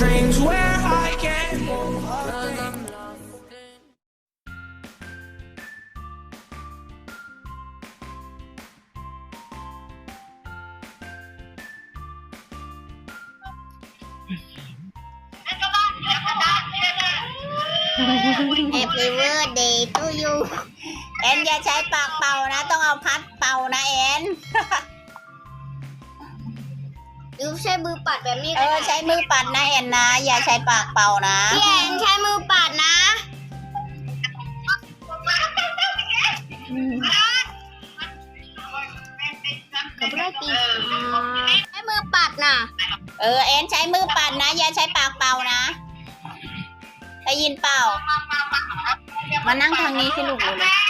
dreams where I can move on. แฮปปี้เวิร์ดเดย์ทูยูแอนอย่าใช้ปากเป่านะ ต้องเอาพัดเป่านะแอน ยูใช้มือปัดแบบนี้เออใช้มือปัดนะแอนนะ อย่าใช้ปากเป่านะ พี่แอนใช้มือปัดนะกับไรตีใช้มือปัดน่ะเออแอนใช้มือปัดนะ อย่าใช้ปากเป่านะได้ยินเปล่ามานั่งทางนี้สิลูกหนูเลย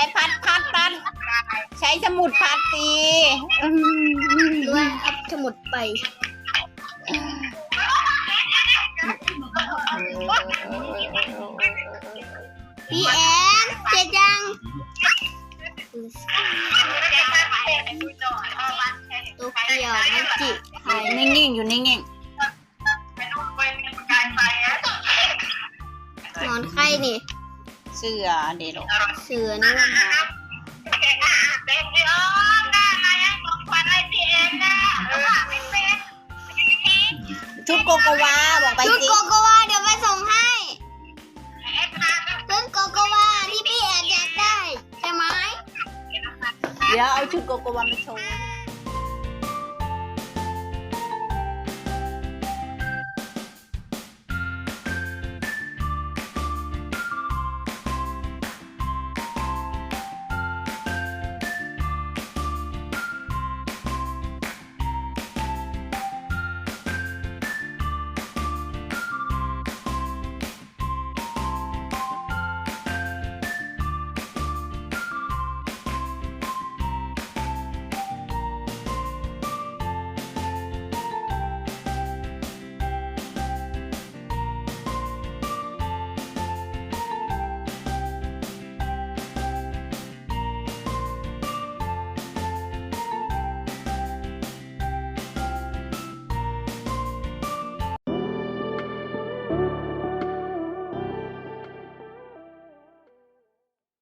ช้พัดพัดพัดใช้สมุดพัดตีด้วยเอาสมุดไปพี่แอนเสร็จยังตัวเกียวมันจิไทยนิ่งๆอยู่นิ่งๆนอนไข้นี่ เสื้อเดโลเสือนี่นะคะชุดโกโกวาบอกไปชุดสิโกโกวาเดี๋ยวไปส่งให้ชุดโกโกวาที่พี่แอนอยากได้ ใช่ไหม เดี๋ยวเอาชุดโกโกวามาโชว์